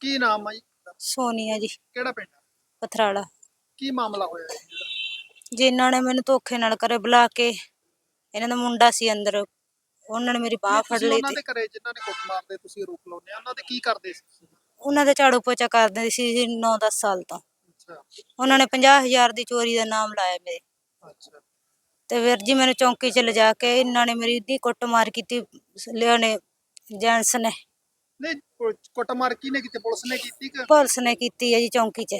ਕੀ ਨਾਮ ਆ ਜੀ? ਸੋਨੀਆ ਜੀ। ਕਿਹੜਾ ਪਿੰਡ ਆ? ਪਥਰਾੜਾ ਕੀ ਮਾਮਲਾ ਹੋਇਆ ਜੀ? ਜਿਹੜਾ? ਜਿਨ੍ਹਾਂ ਨੇ ਮੈਨੂੰ ਧੋਖੇ ਨਾਲ ਘਰੇ ਬੁਲਾ ਕੇ ਇਹਨਾਂ ਦਾ ਮੁੰਡਾ ਸੀ ਅੰਦਰ। ਉਹਨਾਂ ਨੇ ਮੇਰੀ ਬਾਹ ਫੜ ਤੁਸੀਂ ਲਈ ਉਹਨਾਂ ਤੇ ਦੇ ਘਰੇ ਜਿਨ੍ਹਾਂ ਨੇ ਕੁੱਟ ਮਾਰਦੇ ਤੁਸੀਂ ਰੋਕ ਲਾਉਂਦੇ ਆ ਉਹਨਾਂ ਦੇ ਕੀ ਕਰਦੇ ਸੀ? ਉਹਨਾਂ ਦੇ ਝਾੜੂ ਪੋਚਾ ਕਰਦੇ ਸੀ ਜੀ 9-10 ਸਾਲ ਤੋਂ। ਅੱਛਾ। ਉਹਨਾਂ ਨੇ 50000 ਦੀ ਚੋਰੀ ਦਾ ਨਾਮ ਲਾਇਆ ਮੇਰੇ। ਅੱਛਾ। ਤੇ ਵੀਰ ਜੀ ਮੈਨੂੰ ਚੌਂਕੀ ਚ ਲਿਜਾ ਕੇ ਇਹਨਾਂ ਨੇ ਮੇਰੀ ਇੰਨੀ ਕੁੱਟਮਾਰ ਕੀਤੀ। ਲਿਆਣੇ ਜੈਂਟਸ ਨੇ। ਨਹੀਂ ਕੁ- ਕੁੱਟਮਾਰ ਕਿਹਨੇ ਕੀਤੀ? ਪੁਲਿਸ ਨੇ ਕੀਤੀ ਕਿ? ਪੁਲਿਸ ਨੇ ਕੀਤੀ ਹੈ ਜੀ ਚੌਂਕੀ ਚ।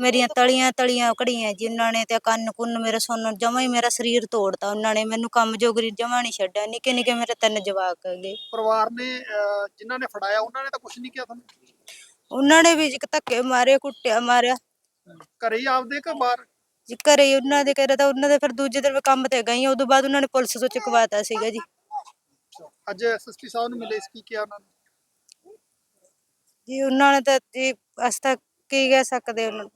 ਮੇਰੀਆਂ ਤਲੀਆਂ ਤਲੀਆਂ ਕੜੀਆਂ ਜੀ ਉਹਨਾਂ ਨੇ ਤੇ ਕੰਨ ਕੁੰਨ ਮੇਰੇ ਸੁਣਨ ਜਮਾ ਹੀ ਮੇਰਾ ਸਰੀਰ ਤੋੜਤਾ ਉਹਨਾਂ ਨੇ। ਮੈਨੂੰ ਕੰਮ ਜੋਗਰੀ ਜਮਾ ਨਹੀਂ ਛੱਡਿਆ। ਨਿੱਕੇ ਨਿੱਕੇ ਮੇਰੇ ਤਿੰਨ ਜਵਾਕ ਹੈਗੇ। ਪਰਿਵਾਰ ਨੇ ਅਹ, ਜਿਨ੍ਹਾਂ ਨੇ ਫੜਾਇਆ ਉਹਨਾਂ ਨੇ ਤਾਂ ਕੁਝ ਨਹੀਂ ਕਿਹਾ ਤੁਹਾਨੂੰ? ਉਹਨਾਂ ਨੇ ਵੀ ਇੱਕ ਧੱਕੇ ਮਾਰੇ ਕੁੱਟਿਆ ਮਾਰਿਆ। ਘਰੇ ਹੀ ਆਪਦੇ ਕਿ ਬਾਹਰ? ਜੀ ਘਰੇ ਹੀ ਉਹਨਾਂ ਦੇ ਘਰੇ ਤਾਂ ਉਹਨਾਂ ਦੇ ਫਿਰ ਦੂਜੇ ਦਿਨ ਮੈਂ ਕੰਮ ਤੇ ਗਈ ਉਦੋਂ ਬਾਅਦ ਉਹਨਾਂ ਨੇ ਪੁਲਿਸ ਤੋਂ ਚੁਕਵਾਤਾ ਸੀਗਾ ਜੀ। ਅੱਜ ਐਸਐਸਪੀ ਸਾਹਿਬ ਨੂੰ ਮਿਲੇ ਸੀ ਕੀ ਕਿਹਾ ਉਹਨਾਂ ਨੇ? ਜੀ ਉਹਨਾਂ ਨੇ ਤਾਂ ਜੀ ਅਸੀਂ ਤਾਂ ਕੀ ਕਹਿ ਸਕਦੇ ਉਹਨਾਂ ਨੂੰ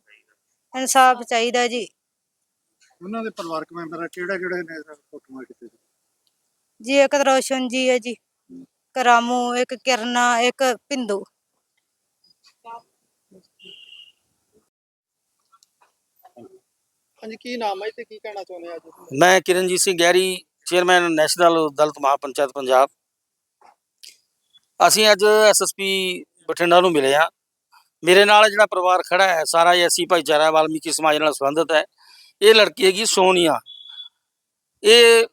ਇਨਸਾਫ ਚਾਹੀਦਾ ਜੀ ਉਹਨਾਂ ਦੇ ਪਰਿਵਾਰਕ ਮੈਂਬਰ ਕਿਹੜਾ ਕਿਹੜੇ ਨੇ ਕੁੱਟਮਾਰ ਕੀਤੀ ਸੀ? ਜੀ ਇੱਕ ਤਾਂ ਰੋਸ਼ਨ ਜੀ ਹੈ ਜੀ ਇੱਕ ਰਾਮੂ ਇੱਕ ਕਿਰਨਾ ਇੱਕ ਪਿੰਦੂ ਹਾਂਜੀ ਕੀ ਨਾਮ ਹੈ ਤੇ ਕੀ ਕਹਿਣਾ ਚਾਹੁੰਦੇ ਆ ਅੱਜ? ਮੈਂ ਕਿਰਨਜੀਤ ਸਿੰਘ ਗਹਿਰੀ ਚੇਅਰਮੈਨ ਨੈਸ਼ਨਲ ਦਲਿਤ ਮਹਾਪੰਚਾਇਤ ਪੰਜਾਬ ਅਸੀਂ ਅੱਜ ਐਸਐਸਪੀ ਬਠਿੰਡਾ ਨੂੰ ਮਿਲੇ ਆ ਮੇਰੇ ਨਾਲ ਜਿਹੜਾ ਪਰਿਵਾਰ ਖੜਾ ਹੈ, ਸਾਰਾ ਐਸੀ ਭਾਈਚਾਰਾ, ਵਾਲਮੀਕੀ ਸਮਾਜ ਨਾਲ ਸੰਬੰਧਿਤ ਹੈ। ਇਹ ਲੜਕੀ ਹੈਗੀ ਸੋਨੀਆ। ਇਹ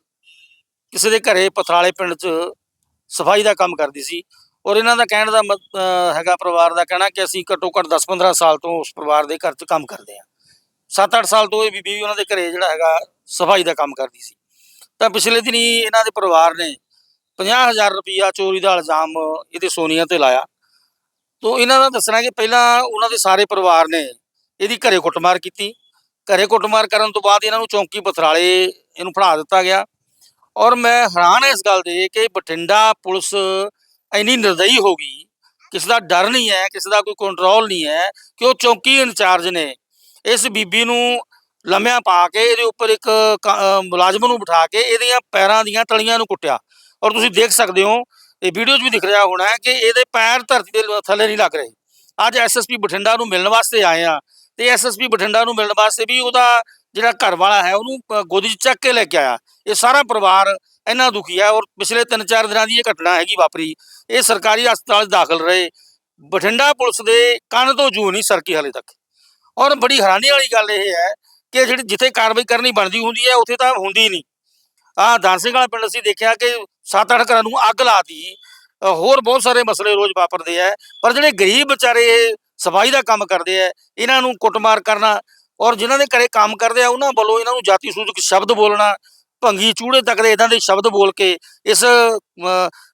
ਕਿਸੇ ਦੇ ਘਰੇ ਪਥਰਾਲੇ ਪਿੰਡ 'ਚ ਸਫ਼ਾਈ ਦਾ ਕੰਮ ਕਰਦੀ ਸੀ ਔਰ ਇਹਨਾਂ ਦਾ ਕਹਿਣ ਦਾ ਮਤ- ਹੈਗਾ ਪਰਿਵਾਰ ਦਾ ਕਹਿਣਾ ਕਿ ਅਸੀਂ ਘੱਟੋ ਘੱਟ 10-15 ਸਾਲ ਤੋਂ ਉਸ ਪਰਿਵਾਰ ਦੇ ਘਰ 'ਚ ਕੰਮ ਕਰਦੇ ਹਾਂ। 7-8 ਸਾਲ ਤੋਂ ਇਹ ਬੀਬੀ ਵੀ ਉਹਨਾਂ ਦੇ ਘਰੇ ਜਿਹੜਾ ਹੈਗਾ ਸਫ਼ਾਈ ਦਾ ਕੰਮ ਕਰਦੀ ਸੀ। ਤਾਂ ਪਿਛਲੇ ਦਿਨੀ ਇਹਨਾਂ ਦੇ ਪਰਿਵਾਰ ਨੇ 50000 ਰੁਪਇਆ ਚੋਰੀ ਦਾ ਇਲਜ਼ਾਮ ਇਹਦੇ ਸੋਨੀਆ ਤੇ ਲਾਇਆ। ਤੋਂ ਇਹਨਾਂ ਦਾ ਦੱਸਣਾ ਕਿ ਪਹਿਲਾਂ ਉਹਨਾਂ ਦੇ ਸਾਰੇ ਪਰਿਵਾਰ ਨੇ ਇਹਦੀ ਘਰੇ ਕੁੱਟਮਾਰ ਕੀਤੀ। ਘਰੇ ਕੁੱਟਮਾਰ ਕਰਨ ਤੋਂ ਬਾਅਦ ਇਹਨਾਂ ਨੂੰ ਚੌਂਕੀ ਪਥਰਾਲੇ ਇਹਨੂੰ ਫੜਾ ਦਿੱਤਾ ਗਿਆ। ਔਰ ਮੈਂ ਹੈਰਾਨ ਇਸ ਗੱਲ ਦੇ ਕਿ ਬਠਿੰਡਾ ਪੁਲਿਸ ਇੰਨੀ ਨਿਰਦਈ ਹੋ ਗਈ। ਕਿਸੇ ਦਾ ਡਰ ਨਹੀਂ ਹੈ ਕਿਸੇ ਦਾ ਕੋਈ ਕੰਟਰੋਲ ਨਹੀਂ ਹੈ ਕਿ ਉਹ ਚੌਂਕੀ ਇੰਚਾਰਜ ਨੇ ਇਸ ਬੀਬੀ ਨੂੰ ਲੰਮਿਆਂ ਪਾ ਕੇ ਇਹਦੇ ਉੱਪਰ ਇੱਕ ਮੁਲਾਜ਼ਮ ਨੂੰ ਬਿਠਾ ਕੇ ਇਹਦੀਆਂ ਪੈਰਾਂ ਦੀਆਂ ਤਲੀਆਂ ਨੂੰ ਕੁੱਟਿਆ। ਔਰ ਤੁਸੀਂ ਦੇਖ ਸਕਦੇ ਹੋ ਇਹ ਵੀਡੀਓ 'ਚ ਵੀ ਦਿਖ ਰਿਹਾ ਹੋਣਾ ਹੈ ਕਿ ਇਹਦੇ ਪੈਰ ਧਰਤੀ ਦੇ ਥੱਲੇ ਨਹੀਂ ਲੱਗ ਰਹੇ। ਅੱਜ ਐਸਐਸਪੀ ਬਠਿੰਡਾ ਨੂੰ ਮਿਲਣ ਵਾਸਤੇ ਆਏ ਆ ਤੇ ਐਸਐਸਪੀ ਬਠਿੰਡਾ ਨੂੰ ਮਿਲਣ ਵਾਸਤੇ ਵੀ ਉਹਦਾ ਜਿਹੜਾ ਘਰ ਵਾਲਾ ਹੈ ਉਹਨੂੰ ਗੋਦੀ 'ਚ ਚੱਕ ਕੇ ਲੈ ਕੇ ਆਇਆ। ਇਹ ਸਾਰਾ ਪਰਿਵਾਰ ਇੰਨਾ ਦੁਖੀ ਹੈ ਔਰ ਪਿਛਲੇ 3-4 ਦਿਨਾਂ ਦੀ ਇਹ ਘਟਨਾ ਹੈਗੀ ਵਾਪਰੀ। ਇਹ ਸਰਕਾਰੀ ਹਸਪਤਾਲ 'ਚ ਦਾਖਲ ਰਹੇ। ਬਠਿੰਡਾ ਪੁਲਿਸ ਦੇ ਕੰਨ ਤੋਂ ਜੂ ਨਹੀਂ ਸਰਕੀ ਹਾਲੇ ਤੱਕ। ਔਰ ਬੜੀ ਹੈਰਾਨੀ ਵਾਲੀ ਗੱਲ ਇਹ ਹੈ ਕਿ ਜਿਹੜੀ ਜਿੱਥੇ ਕਾਰਵਾਈ ਕਰਨੀ ਬਣਦੀ ਹੁੰਦੀ ਹੈ, ਉੱਥੇ ਤਾਂ ਹੁੰਦੀ ਨਹੀਂ। ਆਹ ਦਾਨਸਿੰਘ ਵਾਲਾ ਪਿੰਡ ਅਸੀਂ ਦੇਖਿਆ ਕਿ 7-8 ਘਰਾਂ ਨੂੰ ਅੱਗ ਲਾਤੀ। ਅ, ਹੋਰ ਬਹੁਤ ਸਾਰੇ ਮਸਲੇ ਰੋਜ਼ ਵਾਪਰਦੇ ਆ। ਪਰ ਜਿਹੜੇ ਗਰੀਬ ਵਿਚਾਰੇ ਸਫ਼ਾਈ ਦਾ ਕੰਮ ਕਰਦੇ ਆ ਇਹਨਾਂ ਨੂੰ ਕੁੱਟਮਾਰ ਕਰਨਾ ਔਰ ਜਿਨ੍ਹਾਂ ਦੇ ਘਰੇ ਕੰਮ ਕਰਦੇ ਆ ਉਹਨਾਂ ਵੱਲੋਂ ਇਹਨਾਂ ਨੂੰ ਜਾਤੀ ਸੂਚਕ ਸ਼ਬਦ ਬੋਲਣਾ ਭੰਗੀ ਚੂੜੇ ਤੱਕ ਦੇ ਇਦਾਂ ਦੇ ਸ਼ਬਦ ਬੋਲ ਕੇ ਇਸ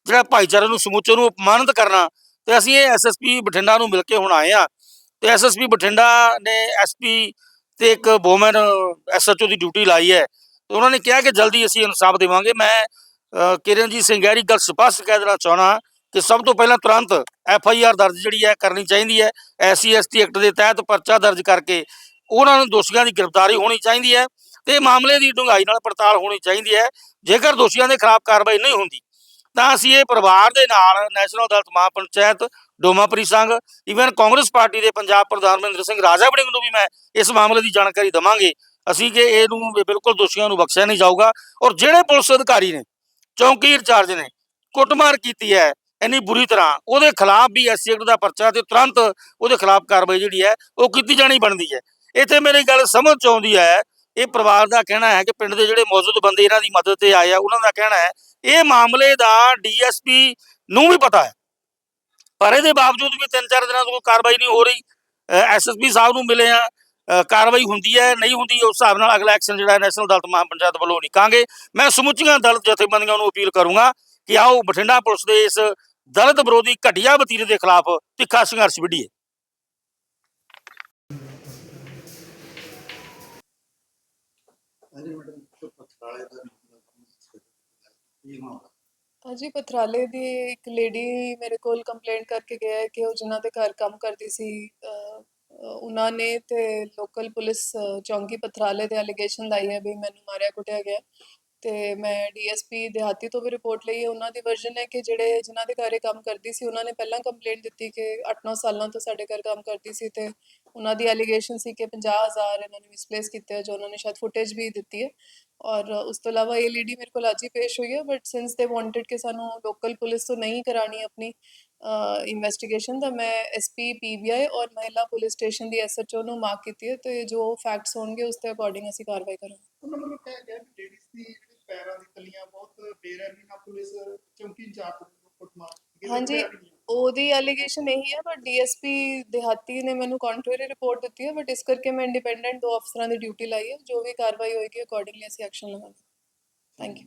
ਜਿਹੜਾ ਭਾਈਚਾਰੇ ਨੂੰ ਸਮੁੱਚੇ ਨੂੰ ਅਪਮਾਨਿਤ ਕਰਨਾ ਤੇ ਅਸੀਂ ਇਹ ਐਸਐਸਪੀ ਬਠਿੰਡਾ ਨੂੰ ਮਿਲ ਕੇ ਹੁਣ ਆਏ ਆ ਤੇ ਐਸਐਸਪੀ ਬਠਿੰਡਾ ਨੇ ਐਸਪੀ ਤੇ ਇੱਕ ਵੂਮਨ ਐਸਐਚਓ ਦੀ ਡਿਊਟੀ ਲਾਈ ਹੈ। ਤੇ ਉਹਨਾਂ ਨੇ ਕਿਹਾ ਕਿ ਜਲਦੀ ਅਸੀਂ ਇਨਸਾਫ ਦੇਵਾਂਗੇ। ਮੈਂ ਕਿਰਨਜੀਤ ਸਿੰਘ ਗਹਿਰੀ ਗੱਲ ਸਪਸ਼ਟ ਕਹਿ ਦੇਣਾ ਚਾਹਣਾ ਕਿ ਸਭ ਤੋਂ ਪਹਿਲਾਂ ਤੁਰੰਤ ਐਫ ਆਈ ਆਰ ਦਰਜ ਜਿਹੜੀ ਹੈ ਕਰਨੀ ਚਾਹੀਦੀ ਹੈ, S C SC ST act ਦੇ ਤਹਿਤ ਪਰਚਾ ਦਰਜ ਕਰਕੇ ਉਹਨਾਂ ਨੂੰ ਦੋਸ਼ੀਆਂ ਦੀ ਗ੍ਰਿਫਤਾਰੀ ਹੋਣੀ ਚਾਹੀਦੀ ਹੈ ਤੇ ਮਾਮਲੇ ਦੀ ਡੂੰਘਾਈ ਨਾਲ ਪੜਤਾਲ ਹੋਣੀ ਚਾਹੀਦੀ ਹੈ, ਜੇਕਰ ਦੋਸ਼ੀਆਂ ਦੇ ਖਿਲਾਫ ਕਾਰਵਾਈ ਨਹੀਂ ਹੁੰਦੀ, ਤਾਂ ਅਸੀਂ ਇਹ ਪਰਿਵਾਰ ਦੇ ਨਾਲ ਨੈਸ਼ਨਲ ਦਲਿਤ ਮਹਾਪੰਚਾਇਤ ਡੋਮਾਪਰੀ ਸੰਘ ਇਵਨ ਕਾਂਗਰਸ ਪਾਰਟੀ ਦੇ ਪੰਜਾਬ ਪ੍ਰਧਾਨ ਮਹਿੰਦਰ ਸਿੰਘ ਰਾਜਾ ਵੜਿੰਗ ਨੂੰ ਵੀ ਮੈਂ ਇਸ ਮਾਮਲੇ ਦੀ ਜਾਣਕਾਰੀ ਦਵਾਂਗੇ। ਅਸੀਂ ਕਿ ਇਹਨੂੰ ਵੀ ਬਿਲਕੁਲ ਦੋਸ਼ੀਆਂ ਨੂੰ ਬਖਸ਼ਿਆ ਨਹੀਂ ਜਾਊਗਾ ਔਰ ਜਿਹੜੇ ਪੁਲਿਸ ਅਧਿਕਾਰੀ ਨੇ ਚੌਂਕੀ ਇੰਚਾਰਜ ਨੇ। ਕੁੱਟਮਾਰ ਕੀਤੀ ਹੈ ਇੰਨੀ ਬੁਰੀ ਤਰ੍ਹਾਂ। ਉਹਦੇ ਖਿਲਾਫ ਵੀ ਐਸਸੀ ਐਕਟ ਦਾ ਪਰਚਾ ਤੇ ਤੁਰੰਤ ਉਹਦੇ ਖਿਲਾਫ ਕਾਰਵਾਈ ਜਿਹੜੀ ਹੈ, ਉਹ ਕੀਤੀ ਜਾਣੀ ਬਣਦੀ ਹੈ। ਇੱਥੇ ਮੇਰੀ ਗੱਲ ਸਮਝ ਚ ਆਉਂਦੀ ਹੈ, ਇਹ ਪਰਿਵਾਰ ਦਾ ਕਹਿਣਾ ਹੈ ਕਿ ਪਿੰਡ ਦੇ ਜਿਹੜੇ ਮੌਜੂਦ ਬੰਦੇ ਇਹਨਾਂ ਦੀ ਮਦਦ ਤੇ ਆਏ ਆ, ਉਹਨਾਂ ਦਾ ਕਹਿਣਾ ਹੈ, ਇਹ ਮਾਮਲੇ ਦਾ ਡੀਐਸਪੀ ਨੂੰ ਵੀ ਪਤਾ ਹੈ। ਪਰ ਇਹਦੇ ਬਾਵਜੂਦ ਵੀ ਤਿੰਨ ਚਾਰ ਦਿਨਾਂ ਤੋਂ ਕੋਈ ਕਾਰਵਾਈ ਨਹੀਂ ਹੋ ਰਹੀ। ਐਸਐਸਪੀ ਸਾਹਿਬ ਨੂੰ ਮਿਲੇ ਆ ਕਾਰਵਾਈ ਹੁੰਦੀ ਹੈ, ਨਹੀਂ ਹੁੰਦੀ, ਉਸ ਹਿਸਾਬ ਨਾਲ ਅਗਲਾ ਐਕਸ਼ਨ ਜਿਹੜਾ ਨੈਸ਼ਨਲ ਦਲਿਤ ਮਹਾਪੰਚਾਇਤ ਵੱਲੋਂ ਨਿਕਾਂਗੇ। ਮੈਂ ਸਮੁੱਚੀਆਂ ਦਲਿਤ ਜਥੇਬੰਦੀਆਂ ਨੂੰ ਅਪੀਲ ਕਰੂੰਗਾ ਕਿ ਆਓ ਬਠਿੰਡਾ ਪੁਲਿਸ ਦੇ ਇਸ ਦਲਿਤ ਵਿਰੋਧੀ ਘਟੀਆ ਵਤੀਰੇ ਦੇ ਖਿਲਾਫ ਤਿੱਖਾ ਸੰਘਰਸ਼ ਵਿੱਢੀਏ। ਹਾਂਜੀ ਪਥਰਾਲੇ ਦੀ ਇੱਕ ਲੇਡੀ ਮੇਰੇ ਕੋਲ ਕੰਪਲੇਂਟ ਕਰਕੇ ਗਿਆ ਹੈ ਕਿ ਉਹ ਜਿਨ੍ਹਾਂ ਦੇ ਘਰ ਕੰਮ ਕਰਦੀ ਸੀ ਉਹਨਾਂ ਨੇ ਤੇ ਲੋਕਲ ਪੁਲਿਸ ਚੌਂਕੀ ਪਥਰਾਲੇ ਦੇ ਅਲੀਗੇਸ਼ਨ ਲਾਈ ਹੈ ਵੀ ਮੈਨੂੰ ਮਾਰਿਆ, ਕੁੱਟਿਆ ਗਿਆ। ਤੇ ਮੈਂ ਡੀਐਸਪੀ ਦਿਹਾਤੀ ਤੋਂ ਵੀ ਰਿਪੋਰਟ ਲਈ ਹੈ। ਉਹਨਾਂ ਦੀ ਵਰਜ਼ਨ ਹੈ ਕਿ ਜਿਹੜੇ ਜਿਨ੍ਹਾਂ ਦੇ ਘਰ ਇਹ ਕੰਮ ਕਰਦੀ ਸੀ, ਉਹਨਾਂ ਨੇ ਪਹਿਲਾਂ ਕੰਪਲੇਂਟ ਦਿੱਤੀ ਕਿ 8-9 ਸਾਲਾਂ ਤੋਂ ਸਾਡੇ ਘਰ ਕੰਮ ਕਰਦੀ ਸੀ ਤੇ ਉਹਨਾਂ ਦੀ ਐਲੀਗੇਸ਼ਨ ਸੀ ਕਿ 50000 ਇਹਨਾਂ ਨੇ ਮਿਸਪਲੇਸ ਕੀਤੇ ਜੋ ਉਹਨਾਂ ਨੇ ਸ਼ਾਇਦ ਫੁਟੇਜ ਵੀ ਦਿੱਤੀ ਹੈ। ਔਰ ਉਸ ਤੋਂ ਇਲਾਵਾ ਇਹ ਮੇਰੇ ਕੋਲ ਅੱਜ ਹੀ ਪੇਸ਼ ਹੋਈ ਹੈ ਬਟ ਸਿੰਸ ਦੇ ਵਾਂਟਡ ਕਿ ਸਾਨੂੰ ਲੋਕਲ ਪੁਲਿਸ ਤੋਂ ਨਹੀਂ ਕਰਾਣੀ ਆਪਣੀ ਇਨਵੈਸਟੀਗੇਸ਼ਨ ਤਾਂ ਮੈਂ ਐਸਪੀ ਪੀਬੀਆਈ ਔਰ ਮਹਿਲਾ ਪੁਲਿਸ ਸਟੇਸ਼ਨ ਦੀ ਐਸਐਚਓ ਨੂੰ ਮਾਰਕ ਕੀਤੀ ਹੈ ਤੇ ਜੋ ਫੈਕਟਸ ਹੋਣਗੇ ਉਸ ਦੇ ਅਕੋਰਡਿੰਗ ਅਸੀਂ ਕਾਰਵਾਈ ਕਰਾਂਗੇ। ਉਹਨਾਂ ਵੱਲੋਂ ਕਿਹਾ ਗਿਆ ਕਿ ਲੇਡੀਜ਼ ਦੀ ਪੈਰਾਂ ਦੀ ਤਲੀਆਂ ਬਹੁਤ ਬੇਰਹਿਮੀ ਨਾਲ ਪੁਲਿਸ ਚੌਂਕੀ ਇੰਚਾਰਜ ਨੂੰ ਕੁੱਟਮਾਰ ਹਾਂਜੀ ਉਹਦੀ ਐਲੀਗੇਸ਼ਨ ਇਹੀ ਹੈ ਬਟ ਡੀਐਸਪੀ ਦਿਹਾਤੀ ਨੇ ਮੈਨੂੰ ਕੰਟਰਰੀ ਰਿਪੋਰਟ ਦਿੱਤੀ ਹੈ ਬਟ ਇਸ ਕਰਕੇ ਮੈਂ ਇੰਡੀਪੈਂਡੈਂਟ ਦੋ ਅਫਸਰਾਂ ਦੀ ਡਿਊਟੀ ਲਾਈ ਹੈ ਜੋ ਵੀ ਕਾਰਵਾਈ ਹੋਏਗੀ ਅਕੋਰਡਿੰਗਲੀ ਅਸੀਂ ਐਕਸ਼ਨ ਲਵਾਂਗੇ। Thank you